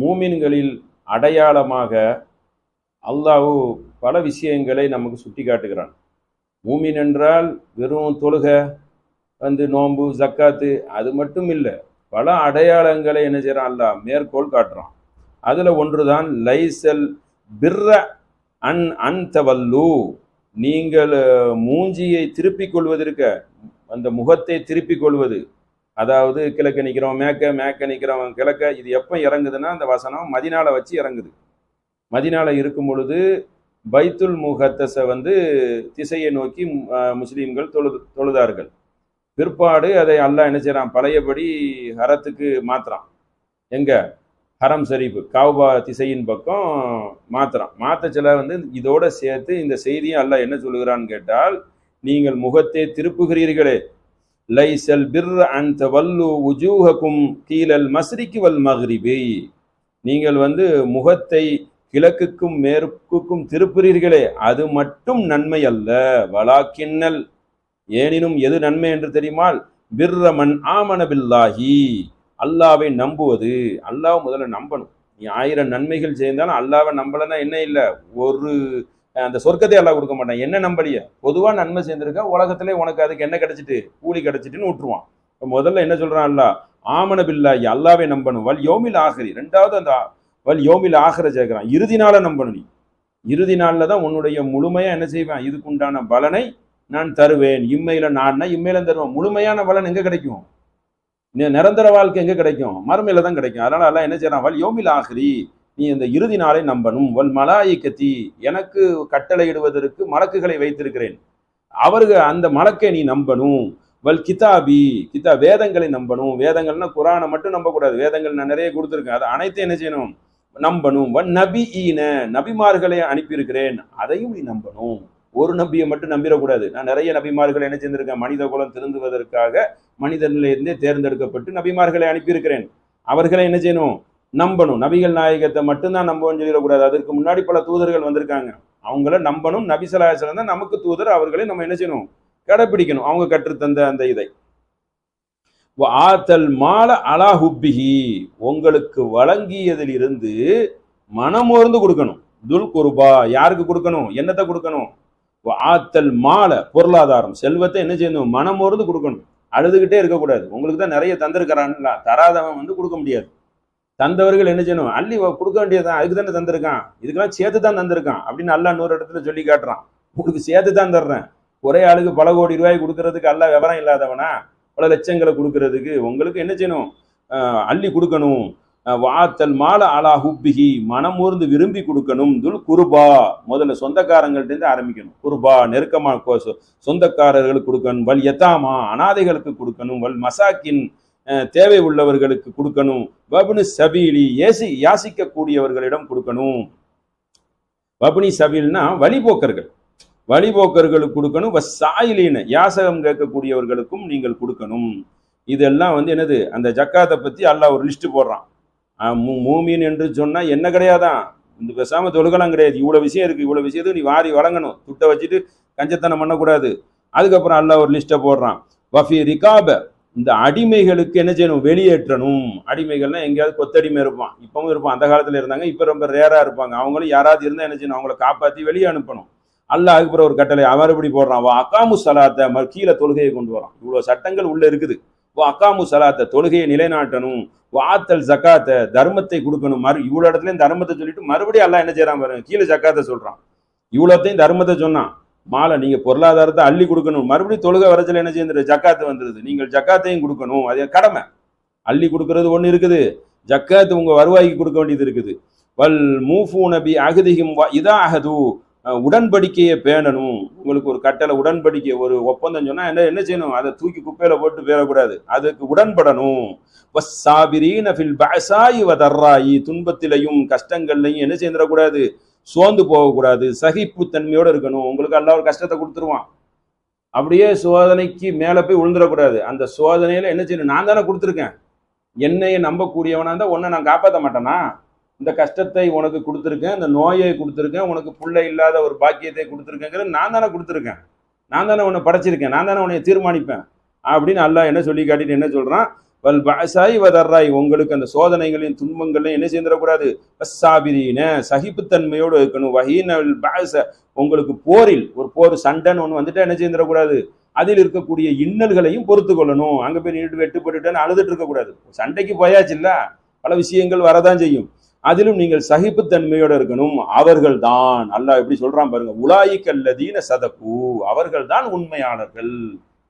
மூமின்களில் அடையாளமாக அல்லாஹு பல விஷயங்களை நமக்கு சுட்டி காட்டுகிறான் மூமின் என்றால் வெறும் தொழுக வந்து நோம்பு ஜக்காத்து அது மட்டும் இல்லை பல அடையாளங்களை என்ன செய்கிறான் அல்லாஹ் மேற்கோள் காட்டுறான். அதில் ஒன்று தான் லைசல் பிர்ர அன் அன் தவல்லு நீங்கள் மூஞ்சியை திருப்பிக் கொள்வதற்கு அந்த முகத்தை திருப்பிக் கொள்வது. அதாவது கிழக்கு நிற்கிறோம் மேற்க மேற்க நிற்கிறவன் கிழக்க இது எப்போ இறங்குதுன்னா அந்த வசனம் மதினால வச்சு இறங்குது. மதினால இருக்கும் பொழுது பைத்துல் முகத்தஸை வந்து திசையை நோக்கி முஸ்லீம்கள் தொழுது தொழுதார்கள். பிற்பாடு அதை அல்லா என்ன செய்கிறான் பழையபடி ஹரத்துக்கு மாத்துறான். எங்க? ஹரம் சரிப்பு காவ்பா திசையின் பக்கம் மாத்துறான். மாத்தச்சில வந்து இதோட சேர்த்து இந்த செய்தியும் அல்லாஹ் என்ன சொல்லுகிறான்னு கேட்டால் நீங்கள் முகத்தை திருப்புகிறீர்களே. லைசல் பிர் அன் தவல்லு உஜூஹக்கும் கீழல் மஸ்ரிக்கு வல் மக்ரிபி நீங்கள் வந்து முகத்தை கிழக்குக்கும் மேற்குக்கும் திருப்புறீர்களே அது மட்டும் நன்மை அல்ல. வலாக்கின்னல் ஏனினும் எது நன்மை என்று தெரியுமால் பிர்ரமன் ஆமன பில்லாஹி. அல்லாவை நம்புவது. அல்லாஹ் முதல்ல நம்பணும். நீ ஆயிரம் நன்மைகள் செய்தாலும் அல்லாவை நம்பலன்னா என்ன இல்லை? ஒரு அந்த சொர்க்கத்தை எல்லாம் கொடுக்க மாட்டான். என்ன நம்பலையே பொதுவாக நன்மை சேர்ந்திருக்கா? உலகத்திலே உனக்கு அதுக்கு என்ன கிடைச்சிட்டு? கூலி கிடைச்சிட்டுன்னு விட்டுருவான். முதல்ல என்ன சொல்கிறான் அல்லா ஆமன பில்லாயி அல்லாவே நம்பணும். வல் யோமில் ஆகரி ரெண்டாவது அந்த வல் யோமில் ஆகிற சேர்க்கிறான் இறுதி நாளை நம்பணும் நீ. இறுதி நாளில் தான் உன்னுடைய முழுமையாக என்ன செய்வேன்? இதுக்குண்டான பலனை நான் தருவேன். இம்மையில் நான்னா இம்மையில தருவேன். முழுமையான பலன் எங்கே கிடைக்கும்? நிரந்தர வாழ்க்கை எங்கே கிடைக்கும்? மறுமையில் தான் கிடைக்கும். அதனால் எல்லாம் என்ன செய்கிறான் வல் யோமில் ஆகிரி நீ இந்த இறுதி நாளை நம்பணும். வல் மலாயிக்கத்தி எனக்கு கட்டளையிடுவதற்கு மலக்குகளை வைத்திருக்கிறேன். அவர்கள் அந்த மலக்கை நீ நம்பணும். வல் கிதாபி கிதா வேதங்களை நம்பணும். வேதங்கள்னா குரானை மட்டும் நம்பக்கூடாது. வேதங்கள் நான் நிறைய கொடுத்துருக்கேன். அதை அனைத்தையும் என்ன செய்யணும்? நம்பணும். வன் நபி ஈன நபிமார்களை அனுப்பியிருக்கிறேன். அதையும் நீ நம்பணும். ஒரு நபியை மட்டும் நம்பிடக்கூடாது. நான் நிறைய நபிமார்களை என்ன செஞ்சிருக்கேன்? மனித குலம் திருந்துவதற்காக மனிதனிலிருந்தே தேர்ந்தெடுக்கப்பட்டு நபிமார்களை அனுப்பியிருக்கிறேன். அவர்களை என்ன செய்யணும்? நம்பணும். நபிகள் நாயகத்தை மட்டும்தான் நம்பணும்னு சொல்லிடக்கூடாது அதற்கு முன்னாடி பல தூதர்கள் வந்திருக்காங்க. அவங்கள நம்பணும். நபிசலாசலம் தான் நமக்கு தூதர். அவர்களை நம்ம என்ன செய்யணும்? கடைப்பிடிக்கணும். அவங்க கற்றுத்தந்த அந்த இதை. ஆத்தல் மால அலா ஹுப்பிஹி. உங்களுக்கு வழங்கியதிலிருந்து மனமோர்ந்து கொடுக்கணும். துல் குருபா. யாருக்கு கொடுக்கணும்? என்னத்தை கொடுக்கணும்? ஆத்தல் மால பொருளாதாரம். செல்வத்தை என்ன செய்யணும்? மனமோர்ந்து கொடுக்கணும். அழுதுகிட்டே இருக்கக்கூடாது. உங்களுக்கு தான் நிறைய தந்திருக்கிறான்ல. தராதவன் வந்து கொடுக்க முடியாது. தந்தவர்கள் என்ன செய்யணும்? அள்ளி கொடுக்க வேண்டியதுதான். அதுக்கு தானே தந்திருக்கான். இதுக்கெல்லாம் சேர்த்து தான் தந்திருக்கான். அப்படின்னு அல்லா நூறு இடத்துல சொல்லி காட்டுறான். உங்களுக்கு சேர்த்து தான் தர்றேன். ஒரே ஆளுக்கு பல கோடி ரூபாய் கொடுக்கறதுக்கு அல்ல விவரம் இல்லாதவனா? பல லட்சங்களை கொடுக்கறதுக்கு உங்களுக்கு என்ன செய்யணும்? அள்ளி கொடுக்கணும். வாத்தல் மால அலா ஹுப்பிகி மனமூர்ந்து விரும்பி கொடுக்கணும். துல் குருபா. முதல்ல சொந்தக்காரங்கள்ட்ட இருந்து ஆரம்பிக்கணும். குருபா நெருக்கமாக சொந்தக்காரர்களுக்கு கொடுக்கணும். வல் எத்தாமா அனாதைகளுக்கு கொடுக்கணும். வல் மசாக்கின் தேவை உள்ளவர்களுக்கு கொடுக்கணும். வபுனு சபீலி ஏசி யாசிக்கக்கூடியவர்களிடம் கொடுக்கணும். வபுனி சபீல்னா வழிபோக்கர்கள். வழிபோக்கர்களுக்கு கொடுக்கணும். சாயிலின யாசகம் கேட்கக்கூடியவர்களுக்கும் நீங்கள் கொடுக்கணும். இதெல்லாம் வந்து என்னது? அந்த ஜக்காத்தை பற்றி அல்லாஹ் ஒரு லிஸ்ட்டு போடுறான். மூ- மூமின் என்று சொன்னால் என்ன கிடையாதான் இந்த பேசாம தொழுகலாம் கிடையாது. இவ்வளோ விஷயம் இருக்குது இவ்வளோ விஷயத்துக்கு நீ வாரி வழங்கணும். துட்டை வச்சுட்டு கஞ்சத்தனம் பண்ணக்கூடாது. அதுக்கப்புறம் அல்லாஹ் ஒரு லிஸ்ட்டை போடுறான். வஃபி ரிகாப இந்த அடிமைகளுக்கு என்ன செய்யணும்? வெளியேற்றணும். அடிமைகள்னா எங்கேயாவது கொத்தடிமை இருப்பான். இப்பவும் இருப்பான். அந்த காலத்தில் இருந்தாங்க. இப்ப ரொம்ப ரேரா இருப்பாங்க. அவங்களும் யாராவது இருந்தா என்ன செய்யணும்? அவங்கள காப்பாற்றி வெளியே அனுப்பணும். அல்லாஹ் அதுக்கப்புறம் ஒரு கட்டளை அவர் இப்படி போடுறான். வா அக்காமு சலாத்தை மறு- கீழே தொழுகையை கொண்டு வரான். இவ்வளவு சட்டங்கள் உள்ள இருக்குது. வா அக்காமு சலாத்தை தொழுகையை நிலைநாட்டணும். வாத்தல் ஜக்காத்தை தர்மத்தை கொடுக்கணும். மறு இவ்வளோ இடத்துலையும் தர்மத்தை சொல்லிட்டு மறுபடியும் எல்லாம் என்ன செய்யறான் பாருங்க. கீழே ஜக்காத்தை சொல்றான். இவ்வளோத்தையும் தர்மத்தை சொன்னான். மாலை நீங்கள் பொருளாதாரத்தை அள்ளி கொடுக்கணும். மறுபடியும் தொழுகை வரச்சில் என்ன செய்யுது ஜக்காத்து வந்துடுது நீங்கள் ஜக்காத்தையும் கொடுக்கணும். அது கடமை. அள்ளி கொடுக்கறது ஒன்று இருக்குது. ஜக்காத்து உங்கள் வருவாய்க்கு கொடுக்க வேண்டியது இருக்குது. வல் மூஃபூ நபி அகதிகும் இதா அகது உடன்படிக்கையை பேணணும். உங்களுக்கு ஒரு கட்டளை உடன்படிக்கை ஒரு ஒப்பந்தம் சொன்னால் என்ன என்ன செய்யணும்? அதை தூக்கி குப்பையில் போட்டு பேரக்கூடாது அதுக்கு உடன்படணும். வஸ்ஸாபிரீன ஃபில் பசாயி வதர்ராயி துன்பத்திலையும் கஷ்டங்கள்லையும் என்ன செய்திடக்கூடாது? சோர்ந்து போகக்கூடாது சகிப்புத்தன்மையோட இருக்கணும். உங்களுக்கு எல்லா ஒரு கஷ்டத்தை கொடுத்துருவான். அப்படியே சோதனைக்கு மேலே போய் விழுந்துடக்கூடாது. அந்த சோதனையில் என்ன செய்யணும்? நான் தானே கொடுத்துருக்கேன். என்னையை நம்பக்கூடியவனா இருந்தால் உன்னை நான் காப்பாற்ற மாட்டேனா? இந்த கஷ்டத்தை உனக்கு கொடுத்துருக்கேன் இந்த நோயை கொடுத்துருக்கேன் உனக்கு பிள்ளை இல்லாத ஒரு பாக்கியத்தை கொடுத்துருக்கேங்கிறது நான் தானே கொடுத்துருக்கேன். நான் தானே உன்னை படைச்சிருக்கேன். நான் தானே உன்னை தீர்மானிப்பேன். அப்படின்னு நல்லா என்ன சொல்லி காட்டிட்டு என்ன சொல்கிறான் வல் பசாய் வதர்ராய் உங்களுக்கு அந்த சோதனைகளையும் துன்பங்களையும் என்ன செய்திடக்கூடாது வஸ்ஸாபிரீன சகிப்புத்தன்மையோடு இருக்கணும். வஹீன பாச உங்களுக்கு போரில் ஒரு போர் சண்டைன்னு ஒன்று வந்துட்டா என்ன செய்திடக்கூடாது அதில் இருக்கக்கூடிய இன்னல்களையும் பொறுத்து கொள்ளணும். அங்கே போய் நீட்டு வெட்டு போட்டுட்டேன்னு அழுதுட்டு இருக்கக்கூடாது. சண்டைக்கு போயாச்சு இல்ல? பல விஷயங்கள் வரதான் செய்யும். அதிலும் நீங்கள் சகிப்புத்தன்மையோடு இருக்கணும். அவர்கள் தான் அல்லாஹ் எப்படி சொல்றான் பாருங்க உலாயிக்கல்லதீன சதப்பு அவர்கள் தான் உண்மையாளர்கள்.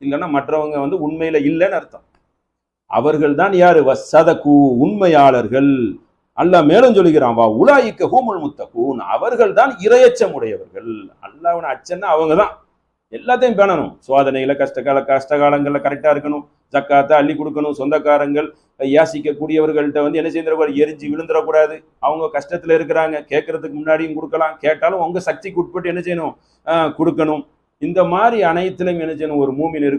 இல்லைன்னா மற்றவங்க வந்து உண்மையில இல்லைன்னு அர்த்தம். அவர்கள் தான் யாரு? வசதகு உண்மையாளர்கள். அல்லாஹ் மேலும் சொல்லுகிறான் வா உலாயிக்க ஹூமுல் முத்தகூன். அவர்கள் தான் இரையச்சம் உடையவர்கள். அல்லாஹ்வின் அச்சன்னா அவங்க தான். எல்லாத்தையும் பேணணும். சோதனையில கஷ்டகால கஷ்டகாலங்களில் கரெக்டாக இருக்கணும். ஜக்காத்தை அள்ளி கொடுக்கணும். சொந்தக்காரங்கள் யாசிக்கக்கூடியவர்கள்ட்ட வந்து என்ன செய்யக்கூடாது எரிஞ்சு விழுந்துடக்கூடாது அவங்க கஷ்டத்தில் இருக்கிறாங்க. கேட்கறதுக்கு முன்னாடியும் கொடுக்கலாம். கேட்டாலும் உங்கள் சக்திக்கு உட்பட்டு என்ன செய்யணும்? கொடுக்கணும். இந்த மாதிரி அனைத்திலும் என்ன செய்யணும்? ஒரு மூமின் இருக்கு.